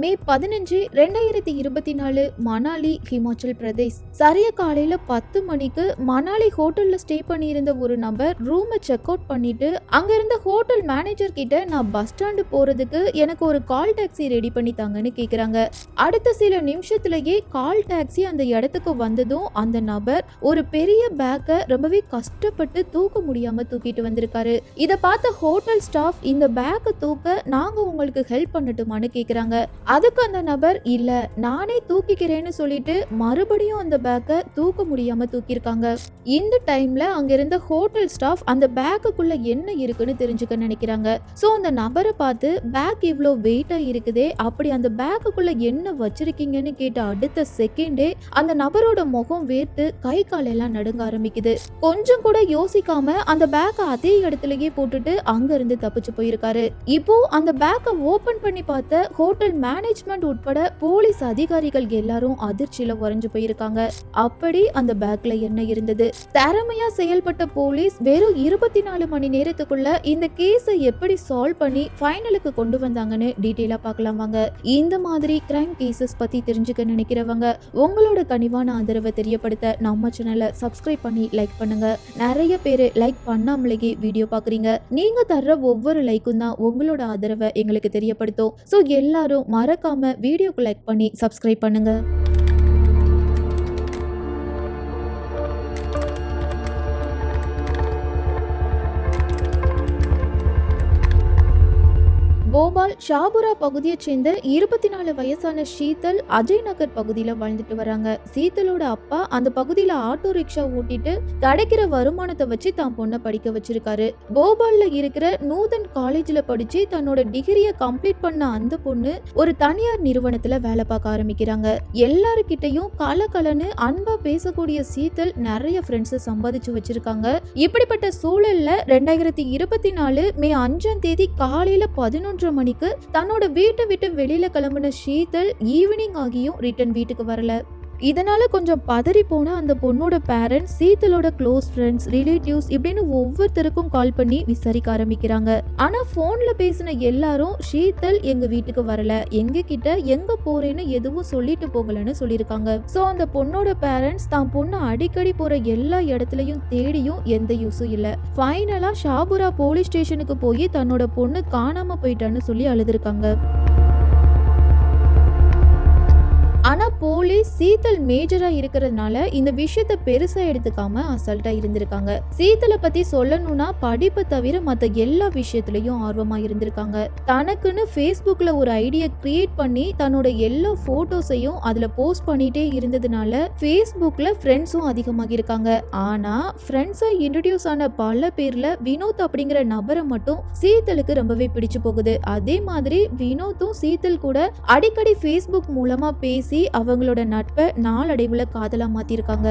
மே பதினஞ்சு ரெண்டாயிரத்தி இருபத்தி நாலு மணாலி ஹிமாச்சல் பிரதேஷ். சரிய காலையில பத்து மணிக்கு மணாலி ஹோட்டல்ல ஸ்டே பண்ணியிருந்த ஒரு நபர் ரூமை செக் அவுட் பண்ணிட்டு அங்க இருந்த ஹோட்டல் மேனேஜர் கிட்ட நான் பஸ் ஸ்டாண்டு போறதுக்கு எனக்கு ஒரு கால் டாக்ஸி ரெடி பண்ணி தாங்கன்னு கேக்குறாங்க. அடுத்த சில நிமிஷத்துலயே கால் டாக்ஸி அந்த இடத்துக்கு வந்ததும் அந்த நபர் ஒரு பெரிய பேக்கை ரொம்பவே கஷ்டப்பட்டு தூக்க முடியாம தூக்கிட்டு வந்திருக்காரு. இதை பார்த்த ஹோட்டல் ஸ்டாஃப் இந்த பேக்கை தூக்க நாங்க உங்களுக்கு ஹெல்ப் பண்ணட்டுமான்னு கேக்குறாங்க. அதுக்கு அந்த நபர் இல்ல நானே தூக்கிக்கிறேன்னு சொல்லிட்டு மறுபடியும் அந்த பேக்கை தூக்க முடியாம தூக்கியிருக்காங்க. இந்த டைம்ல அங்க இருந்த ஹோட்டல் ஸ்டாஃப் அந்த பேக்குக்குள்ள என்ன இருக்குன்னு தெரிஞ்சுக்க நினைக்கிறாங்க. சோ அந்த நபரை பார்த்து பேக் இவ்வளோ வெயிட்டா இருக்குதே அப்படி அந்த பேக்குக்குள்ள என்ன வச்சிருக்கீங்கன்னு கேட்ட அடுத்த செகண்டே அந்த நபரோட முகம் வேர்த்து கை காலெல்லாம் நடுங்க ஆரம்பிக்குது. கொஞ்சம் கூட யோசிக்காம அந்த பேக்கை அதே இடத்துலயே போட்டுட்டு அங்க இருந்து தப்பிச்சு போயிருக்காரு. இப்போ அந்த பேக்கை ஓபன் பண்ணி பார்த்த ஹோட்டல் மேனேஜ்மெண்ட் உட்பட போலீஸ் அதிகாரிகள் எல்லாரும் அதிர்ச்சியில உறைஞ்சு போயிருக்காங்க. அப்படி அந்த பேக்ல என்ன இருந்தது? திறமையா செயல்பட்ட போலீஸ் வெறும் இருபத்தி நாலு மணி நேரத்துக்குள்ள இந்த கேஸை எப்படி சால்வ் பண்ணி ஃபைனலுக்கு கொண்டு வந்தாங்கன்னு டீட்டெயிலா பார்க்கலாம் வாங்க. இந்த மாதிரி கிரைம் கேசஸ் பத்தி தெரிஞ்சுக்க நினைக்கிறவங்க உங்களோட கனிவான ஆதரவை தெரியப்படுத்த நம்ம சேனலை சப்ஸ்கிரைப் பண்ணி லைக் பண்ணுங்க. நிறைய பேர் லைக் பண்ணாமலேயே வீடியோ பாக்குறீங்க நீங்க தர்ற ஒவ்வொரு லைக்கும் தான் உங்களோட ஆதரவை எங்களுக்கு தெரியப்படுத்தும். ஸோ எல்லாரும் மறக்காம வீடியோக்கு லைக் பண்ணி சப்ஸ்கிரைப் பண்ணுங்க. ஷாபுரா பகுதியைச் சேர்ந்த இருபத்தி நாலு வயசான சீத்தல் அஜய் நகர் பகுதியில் வாழ்ந்துட்டு வராங்க. சீத்தலோட அப்பா அந்த பகுதியில் ஆட்டோ ரிக்ஷா ஓட்டிட்டு கிடைக்கிற வருமானத்தை வச்சு தான் பொண்ணை படிக்க வச்சிருக்காரு. போபால்ல இருக்கிற நூதன் காலேஜில் படிச்சு தன்னோட டிகிரியை கம்ப்ளீட் பண்ண அந்த பொண்ணு ஒரு தனியார் நிறுவனத்துல வேலை பார்க்க ஆரம்பிக்கிறாங்க. எல்லாருக்கிட்டையும் கலகலன்னு அன்பா பேசக்கூடிய சீத்தல் நிறைய ஃப்ரெண்ட்ஸை சம்பாதிச்சு வச்சிருக்காங்க. இப்படிப்பட்ட சூழல்ல ரெண்டாயிரத்தி இருபத்தி நாலு மே அஞ்சாம் தேதி காலையில பதினொன்றரை மணிக்கு தன்னோட வீட்டை விட்டு வெளியில கிளம்புன ஷீதல் ஈவினிங் ஆகியும் ரிட்டர்ன் வீட்டுக்கு வரல. இதனால கொஞ்சம் பதறி போன அந்த பொண்ணோட பேரண்ட்ஸ் சீத்தலோட க்ளோஸ் ஃப்ரெண்ட்ஸ் ரிலேட்டிவ்ஸ் இப்படின்னு ஒவ்வொருத்தருக்கும் கால் பண்ணி விசாரிக்க ஆரம்பிக்கிறாங்க. ஆனா போன்ல பேசின எல்லாரும் சீத்தல் எங்க வீட்டுக்கு வரல. எங்க கிட்ட எங்க போறேன்னு எதுவும் சொல்லிட்டு போகலன்னு சொல்லியிருக்காங்க. சோ அந்த பொண்ணோட பேரண்ட்ஸ் தான் பொண்ணு அடிக்கடி போற எல்லா இடத்துலயும் தேடியும் எந்த யூஸும் இல்ல. ஃபைனலா ஷாபுரா போலீஸ் ஸ்டேஷனுக்கு போய் தன்னோட பொண்ணு காணாம போயிட்டான்னு சொல்லி அழுதுருக்காங்க. போலீஸ் சீத்தல் மேஜரா இருக்கிறதுனால இந்த விஷயத்த பெருசா எடுத்துக்காம அசால்ட்டா இருந்திருக்காங்க. சீத்தலை பத்தி சொல்லணும்னா படிப்பை தவிர மத்த எல்லா விஷயத்திலயும் ஆர்வமா இருந்திருக்காங்க. தனக்குன்னு ஃபேஸ்புக்ல ஒரு ஐடியா கிரியேட் பண்ணி தன்னோட எல்லா போட்டோஸையும் அதுல போஸ்ட் பண்ணிட்டே இருந்ததுனால ஃபேஸ்புக்ல ஃப்ரெண்ட்ஸும் அதிகமாக இருக்காங்க. ஆனா ஃப்ரெண்ட்ஸா இன்ட்ரடியூஸ் ஆன பல பேர்ல வினோத் அப்படிங்கிற நபரை மட்டும் சீத்தலுக்கு ரொம்பவே பிடிச்சு போகுது. அதே மாதிரி வினோத்தும் சீத்தல் கூட அடிக்கடி ஃபேஸ்புக் மூலமா பேசி அவங்களோட நட்பை நாளடைவில் காதலா மாற்றிருக்காங்க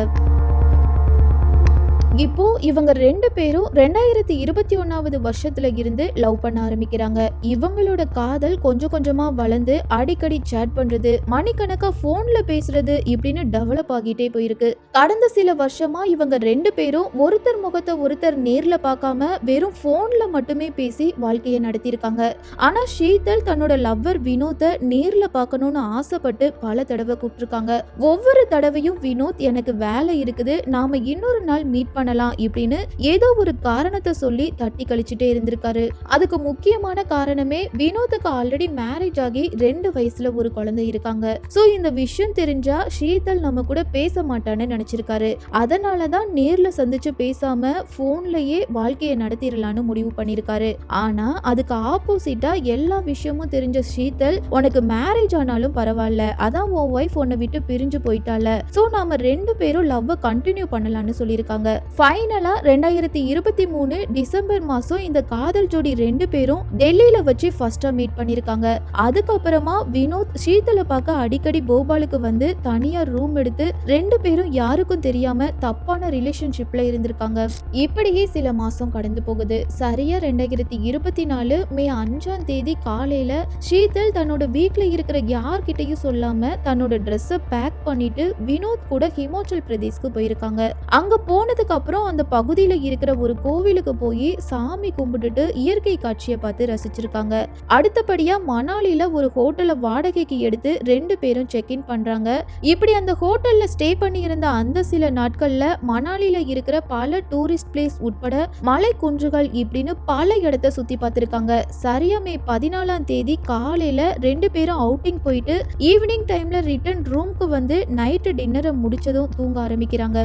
இப்போ இவங்க ரெண்டு பேரும் ரெண்டாயிரத்தி இருபத்தி ஒன்னாவது வருஷத்துல இருந்து லவ் பண்ண ஆரம்பிக்கிறாங்க. இவங்களோட காதல் கொஞ்சம் கொஞ்சமா வளர்ந்து அடிக்கடி சேட் பண்றது மணிக்கணக்கா போன்ல பேசுறது இப்படின்னு டெவலப் ஆகிட்டே போயிருக்கு. கடந்த சில வருஷமா இவங்க ரெண்டு பேரும் ஒருத்தர் முகத்தை ஒருத்தர் நேர்ல பார்க்காம வெறும் போன்ல மட்டுமே பேசி வாழ்க்கையை நடத்தியிருக்காங்க. ஆனா ஷீதல் தன்னோட லவ்வர் வினோத்தை நேர்ல பார்க்கணும்னு ஆசைப்பட்டு பல தடவை கூப்பிட்டுருக்காங்க. ஒவ்வொரு தடவையும் வினோத் எனக்கு வேலை இருக்குது. நாம இன்னொரு நாள் மீட் பண்ணலாம் இப்படின்னு ஏதோ ஒரு காரணத்தை சொல்லி தட்டி கழிச்சுட்டே இருந்திருக்காரு. அதுக்கு முக்கியமான காரணமே வினோத்துக்கு ஆல்ரெடி மேரேஜ் ஆகி ரெண்டு வயசுல ஒரு குழந்தை இருக்காங்க. சோ இந்த விஷயம் தெரிஞ்சா ஷீதல் நம்ம கூட பேச மாட்டான்னு நினைச்சிருக்காரு. அதனாலதான் நேர்ல சந்திச்சு பேசாம போன்லயே வாழ்க்கையை நடத்திடலான்னு முடிவு பண்ணிருக்காரு. ஆனா அதுக்கு ஆப்போசிட்டா எல்லா விஷயமும் தெரிஞ்ச ஷீதல் உனக்கு மேரேஜ் ஆனாலும் பரவாயில்ல. அதான் உன் ஒய்ஃப் உன்னை விட்டு பிரிஞ்சு போயிட்டால. சோ நாம ரெண்டு பேரும் லவ்வை கண்டினியூ பண்ணலாம்னு சொல்லியிருக்காங்க. ஃபைனலாக ரெண்டாயிரத்தி இருபத்தி மூணு டிசம்பர் மாதம் இந்த காதல் ஜோடி ரெண்டு பேரும் டெல்லியில் வச்சு ஃபர்ஸ்ட்டாக மீட் பண்ணியிருக்காங்க அதுக்கப்புறமா வினோத் ஷீதலை பார்க்க அடிக்கடி போபாலுக்கு வந்து தனியாக ரூம் எடுத்து ரெண்டு பேரும் யாருக்கும் தெரியாமல் தப்பான ரிலேஷன்ஷிப்பில் இருந்திருக்காங்க. இப்படியே சில மாதம் கடந்து போகுது. சரியா ரெண்டாயிரத்தி இருபத்தி நாலு மே அஞ்சாம் தேதி காலையில் ஷீதல் தன்னோட வீட்டில் இருக்கிற யார்கிட்டயும் சொல்லாமல் தன்னோட ட்ரெஸ்ஸை பேக் பண்ணிட்டு வினோத் கூட ஹிமாச்சல் பிரதேஷ்க்கு போயிருக்காங்க. அங்கே போனதுக்கு அப்புறம் அந்த பகுதியில் இருக்கிற ஒரு கோவிலுக்கு போய் சாமி கும்பிட்டுட்டு இயற்கை காட்சியை பார்த்து ரசிச்சிருக்காங்க. அடுத்தபடியா மணாலியில ஒரு ஹோட்டலை வாடகைக்கு எடுத்து ரெண்டு பேரும் செக் இன் பண்றாங்க. இப்படி அந்த ஹோட்டல்ல ஸ்டே பண்ணி இருந்த அந்த சில நாட்கள்ல மணாலியில இருக்கிற பல டூரிஸ்ட் பிளேஸ் உட்பட மலை குன்றுகள் இப்படின்னு பல இடத்த சுத்தி பார்த்திருக்காங்க. சரியா மே பதினாலாம் தேதி காலையில ரெண்டு பேரும் அவுட்டிங் போயிட்டு ஈவினிங் டைம்ல ரிட்டர்ன் ரூம்க்கு வந்து நைட்டு டின்னரை முடிச்சதும் தூங்க ஆரம்பிக்கிறாங்க.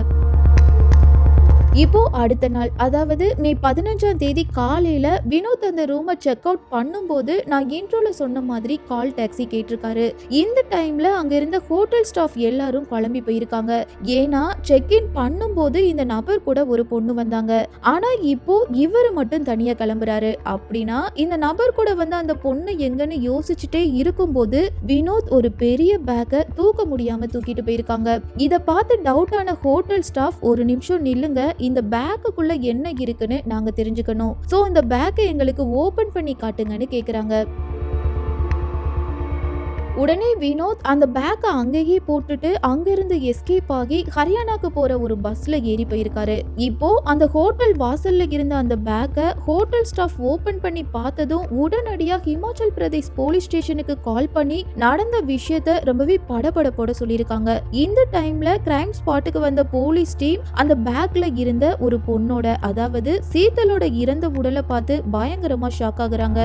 இப்போ அடுத்த நாள் அதாவது மே பதினஞ்சாம் தேதி காலையில வினோத் அந்த ரூமை செக் அவுட் பண்ணும்போது நான் இன்ட்ரோல சொன்ன மாதிரி கால் டாக்ஸி கேட்டிருக்காரு. இந்த டைம்ல அங்க இருந்த ஹோட்டல் ஸ்டாஃப் எல்லாரும் கிளம்பி போயிருக்காங்க. ஏன்னா செக் இன் பண்ணும்போது இந்த நபர் கூட ஒரு பொண்ணு வந்தாங்க. ஆனா இப்போ இவர் மட்டும் தனியா கிளம்புறாரு. அப்படின்னா இந்த நபர் கூட வந்து அந்த பொண்ணு எங்கன்னு யோசிச்சுட்டே இருக்கும்போது வினோத் ஒரு பெரிய பேக்கை தூக்க முடியாம தூக்கிட்டு போயிருக்காங்க. இதை பார்த்து டவுட் ஆன ஹோட்டல் ஸ்டாஃப் ஒரு நிமிஷம் நில்லுங்க இந்த பேக்குக்குள்ள என்ன இருக்குன்னு நாங்க தெரிஞ்சுக்கணும். சோ இந்த பேக்கை எங்களுக்கு ஓபன் பண்ணி காட்டுங்கன்னு கேக்குறாங்க. உடனே வினோத் அந்த பேக்கை அங்கேயே போட்டுட்டு அங்கிருந்து எஸ்கேப் ஆகி ஹரியானாக்கு போற ஒரு பஸ்ல ஏறி போயிருக்காரு. இப்போ அந்த ஹோட்டல் வாசல்ல இருந்த அந்த பேக்கை ஹோட்டல் ஸ்டாஃப் ஓபன் பண்ணி பார்த்ததும் உடனடியா ஹிமாச்சல் பிரதேஷ் போலீஸ் ஸ்டேஷனுக்கு கால் பண்ணி நடந்த விஷயத்த ரொம்பவே படபடப்போட சொல்லியிருக்காங்க. இந்த டைம்ல கிரைம் ஸ்பாட்டுக்கு வந்த போலீஸ் டீம் அந்த பேக்ல இருந்த ஒரு பொண்ணோட அதாவது சீத்தலோட இறந்த உடலை பார்த்து பயங்கரமா ஷாக் ஆகுறாங்க.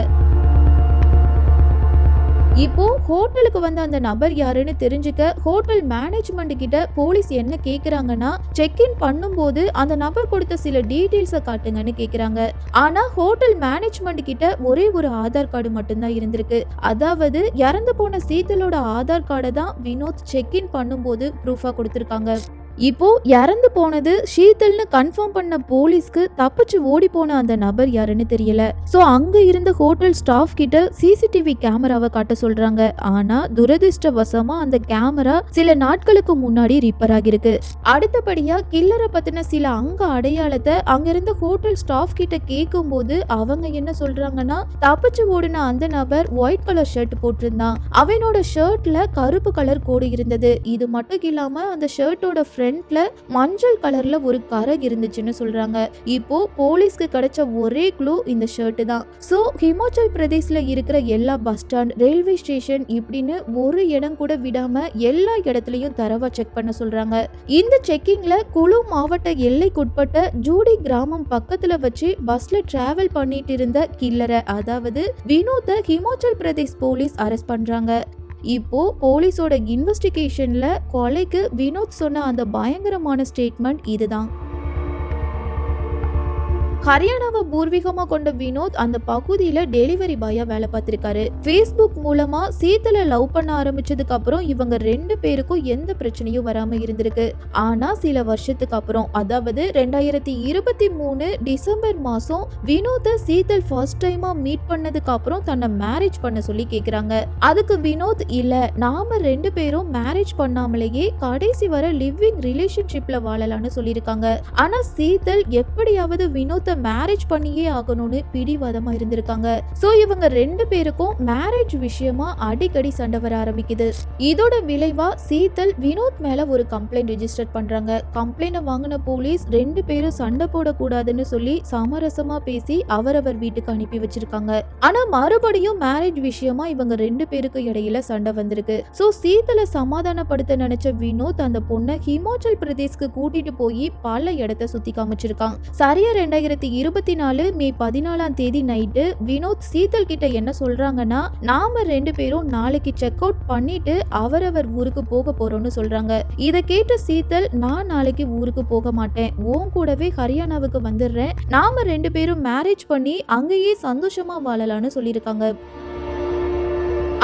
இப்போ ஹோட்டலுக்கு வந்த அந்த நபர் யாருன்னு தெரிஞ்சுக்க ஹோட்டல் மேனேஜ்மெண்ட் கிட்ட போலீஸ் என்ன கேக்குறாங்கன்னா செக் இன் பண்ணும்போது அந்த நபர் கொடுத்த சில டீடைல்ஸ காட்டுங்கன்னு கேக்குறாங்க. ஆனா ஹோட்டல் மேனேஜ்மெண்ட் கிட்ட ஒரே ஒரு ஆதார் கார்டு மட்டும்தான் இருந்திருக்கு. அதாவது இறந்து போன சீத்தலோட ஆதார் கார்டை தான் வினோத் செக் இன் பண்ணும்போது ப்ரூஃபா கொடுத்திருக்காங்க. இப்போ இறந்து போனது ஷீதல்னு கன்ஃபார்ம் பண்ண போலீஸ்க்கு தப்பிச்சு ஓடி போன அந்த நபர் யாருன்னு தெரியல. சோ அங்க இருந்த ஹோட்டல் ஸ்டாஃப் கிட்ட சிசிடிவி கேமராவை காட்ட சொல்றாங்க. ஆனா துரதிருஷ்டவசமா அந்த கேமரா சில நாட்களுக்கு முன்னாடி ரிப்பேர் ஆகிருக்கு அடுத்தபடியா கில்லரை பத்தின சில அங்க அடையாளத்தை அங்க இருந்த ஹோட்டல் ஸ்டாஃப் கிட்ட கேட்கும் போது அவங்க என்ன சொல்றாங்கன்னா தப்பிச்சு ஓடின அந்த நபர் ஒயிட் கலர் ஷர்ட் போட்டிருந்தான். அவனோட ஷர்ட்ல கருப்பு கலர் கோடு இருந்தது. இது மட்டும் இல்லாம அந்த ஷர்ட்டோட ஃப்ரண்ட்ல மஞ்சள் கலர்ல ஒரு கரை இருந்துச்சுன்னு சொல்றாங்க. இப்போ போலீஸ்க்கு கிடைச்ச ஒரே க்ளூ இந்த ஷர்ட் தான். ஸோ ஹிமாச்சல் பிரதேஷ்ல இருக்கிற எல்லா பஸ் ஸ்டாண்ட் ரயில்வே ஸ்டேஷன் இப்படின்னு ஒரு இடம் கூட விடாம எல்லா இடத்துலயும் தரவா செக் பண்ண சொல்றாங்க. இந்த செக்கிங்ல குழு மாவட்ட எல்லைக்குட்பட்ட ஜூடி கிராமம் பக்கத்துல வச்சு பஸ்ல டிராவல் பண்ணிட்டு இருந்த கில்லரை அதாவது வினோத்தை ஹிமாச்சல் பிரதேஷ் போலீஸ் அரெஸ்ட் பண்றாங்க. இப்போ போலீஸோட இன்வெஸ்டிகேஷன்ல கொலைக்கு வினோத் சொன்ன அந்த பயங்கரமான ஸ்டேட்மெண்ட் இதுதான். ஹரியானாவை பூர்வீகமா கொண்ட வினோத் அந்த பகுதியில டெலிவரி பாயா வேலை பார்த்திருக்காரு. ஃபேஸ்புக் மூலமா சீத்தலை லவ் பண்ண ஆரம்பிச்சதுக்கு அப்புறம் இவங்க ரெண்டு பேருக்கும் எந்த பிரச்சனையும் வராம இருந்திருக்கு. ஆனா சில வருஷத்துக்கு அப்புறம் அதாவது ரெண்டாயிரத்தி இருபத்தி மூணு டிசம்பர் மாசம் வினோத்தை சீத்தல் ஃபர்ஸ்ட் டைமா மீட் பண்ணதுக்கு அப்புறம் தன்னை மேரேஜ் பண்ண சொல்லி கேக்குறாங்க. அதுக்கு வினோத் இல்ல நாம ரெண்டு பேரும் மேரேஜ் பண்ணாமலேயே கடைசி வர லிவிங் ரிலேஷன்ஷிப்ல வாழலாம்னு சொல்லியிருக்காங்க. ஆனா சீத்தல் எப்படியாவது வினோத்தை மேரேஜ் பண்ணியே ஆகணும்னு பிடிவாதமா இருந்திருக்காங்க. சோ இவங்க ரெண்டு பேருக்கும் மேரேஜ் விஷயமா அடிக்கடி சண்டை வர ஆரம்பிக்குது. இதோட விளைவா சீத்தல் வினோத் மேல ஒரு கம்ப்ளைண்ட் ரெஜிஸ்டர் பண்றாங்க. கம்ப்ளைண்ட் வாங்கின போலீஸ் ரெண்டு பேரும் சண்டை போடக்கூடாதுன்னு சொல்லி சமரசமா பேசி அவரவர் வீட்டுக்கு அனுப்பி வச்சிருக்காங்க. ஆனா மறுபடியும் மேரேஜ் விஷயமா இவங்க ரெண்டு பேருக்கு இடையில சண்டை வந்திருக்கு. சோ சீத்தலை சமாதானப்படுத்த நினைச்ச வினோத் அந்த பொண்ணை ஹிமாச்சல் பிரதேஷ்க்கு கூட்டிட்டு போய் பல இடத்த சுத்தி காமிச்சிருக்கான். சரியா ரெண்டாயிரத்தி இருபத்தி நாலு மே பதினாலாம் தேதி நைட்டு வினோத் சீதல் கிட்ட என்ன சொல்றாங்கன்னா நாம ரெண்டு பேரும் நாளைக்கு செக் அவுட் பண்ணிட்டு அவரவர் ஊருக்கு போக போறோம்னு சொல்றாங்க. இதை கேட்ட சீத்தல் நான் நாளைக்கு ஊருக்கு போக மாட்டேன். உன் கூடவே ஹரியானாவுக்கு வந்துடுறேன். நாம ரெண்டு பேரும் மேரேஜ் பண்ணி அங்கேயே சந்தோஷமா வாழலாம்னு சொல்லியிருக்காங்க.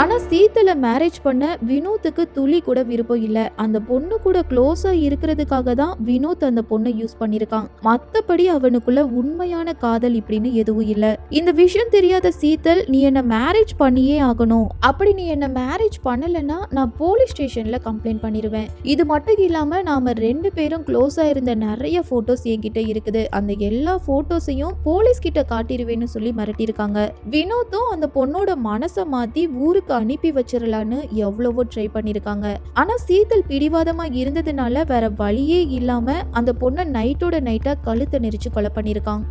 ஆனால் சீத்தலை மேரேஜ் பண்ண வினோத்துக்கு துளி கூட விருப்பம் இல்லை. அந்த பொண்ணு கூட க்ளோஸாக இருக்கிறதுக்காக தான் வினோத் அந்த பொண்ணை யூஸ் பண்ணியிருக்கான் மற்றபடி அவனுக்குள்ள உண்மையான காதல் இப்படின்னு எதுவும் இல்லை. இந்த விஷயம் தெரியாத சீத்தல் நீ என்ன மேரேஜ் பண்ணியே ஆகணும். அப்படி நீ என்ன மேரேஜ் பண்ணலைன்னா நான் போலீஸ் ஸ்டேஷனில் கம்ப்ளைண்ட் பண்ணிடுவேன் இது மட்டும் இல்லாமல் நாம் ரெண்டு பேரும் க்ளோஸாக இருந்த நிறைய ஃபோட்டோஸ் என்கிட்ட இருக்குது. அந்த எல்லா ஃபோட்டோஸையும் போலீஸ் கிட்ட காட்டிடுவேன்னு சொல்லி மிரட்டியிருக்காங்க. வினோத்தும் அந்த பொண்ணோட மனசை மாற்றி ஊருக்கு ஜெயிலுக்கு அனுப்பி வச்சிடலான்னு எவ்வளவோ ட்ரை பண்ணியிருக்காங்க ஆனால் சீதல் பிடிவாதமாக இருந்ததுனால வேற வழியே இல்லாமல் அந்த பொண்ணை நைட்டோட நைட்டாக கழுத்தை நெரிச்சு கொலை பண்ணியிருக்காங்க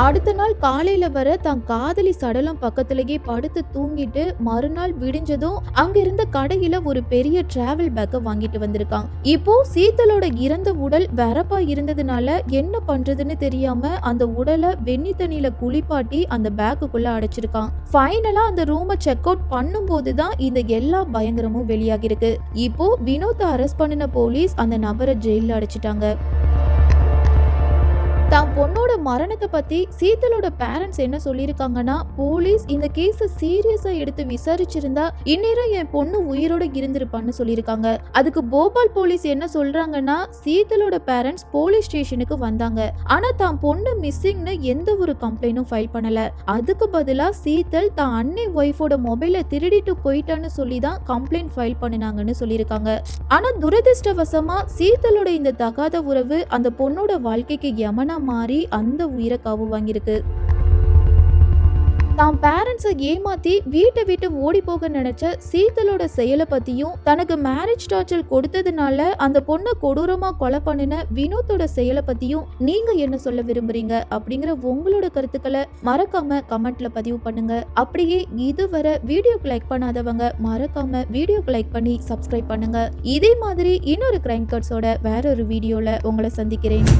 அடுத்த நாள் காலையில வர தான் காதலி சடலம் பக்கத்திலேயே படுத்து தூங்கிட்டு மறுநாள் விடிஞ்சதும் அங்க இருந்த கடையில ஒரு பெரிய டிராவல் பேக்கை வாங்கிட்டு வந்திருக்கான். இப்போ சீத்தலோட இறந்த உடல் வரப்பா இருந்ததுனால என்ன பண்றதுன்னு தெரியாம அந்த உடலை வெண்ணி தண்ணியில குளிப்பாட்டி அந்த பேக்குக்குள்ள அடைச்சிருக்கான். ஃபைனலா அந்த ரூமை செக் அவுட் பண்ணும்போது தான் இந்த எல்லா பயங்கரமும் வெளியாகிருக்கு இப்போ வினோத்தை அரெஸ்ட் பண்ணின போலீஸ் அந்த நபரை ஜெயில அடைச்சிட்டாங்க. தான் பொண்ணோட மரணத்தை பத்தி சீத்தலோட பேரண்ட்ஸ் என்ன சொல்லியிருக்காங்கன்னா போலீஸ் இந்த கேஸ சீரியஸா எடுத்து விசாரிச்சிருந்தா இந்நேரம் என் பொண்ணு உயிரோட இருந்திருப்பான்னு சொல்லியிருக்காங்க. அதுக்கு போபால் போலீஸ் என்ன சொல்றாங்கன்னா சீத்தலோட பேரண்ட்ஸ் போலீஸ் ஸ்டேஷனுக்கு வந்தாங்க. ஆனா தான் பொண்ணு மிஸ்ஸிங்னு எந்த ஒரு கம்ப்ளைண்டும் ஃபைல் பண்ணல. அதுக்கு பதிலா சீத்தல் தான் அன்னை ஒய்ஃபோட மொபைலை திருடிட்டு போயிட்டான்னு சொல்லி தான் கம்ப்ளைண்ட் ஃபைல் பண்ணினாங்கன்னு சொல்லியிருக்காங்க. ஆனா துரதிருஷ்டவசமா சீத்தலோட இந்த தகாத உறவு அந்த பொண்ணோட வாழ்க்கைக்கு யமனா மாறி அந்த உயிரை காவு வாங்கியிருக்கு. தான் பேரண்ட்ஸை ஏமாத்தி வீட்டை விட்டு ஓடி போக நினைச்ச சீதலோட செயலை பத்தியும் தனக்கு மேரேஜ் டார்ச்சர் கொடுத்ததுனால அந்த பொண்ணை கொடூரமா கொலை பண்ணின வினோத்தோட செயலை பத்தியும் நீங்க என்ன சொல்ல விரும்புறீங்க? அப்படிங்கிற உங்களோட கருத்துக்களை மறக்காம கமெண்ட்ல பதிவு பண்ணுங்க. அப்படியே இதுவரை வீடியோக்கு லைக் பண்ணாதவங்க மறக்காம வீடியோக்கு லைக் பண்ணி சப்ஸ்கிரைப் பண்ணுங்க. இதே மாதிரி இன்னொரு கிரைம் கட்ஸோட வேற ஒரு வீடியோல உங்களை சந்திக்கிறேன்.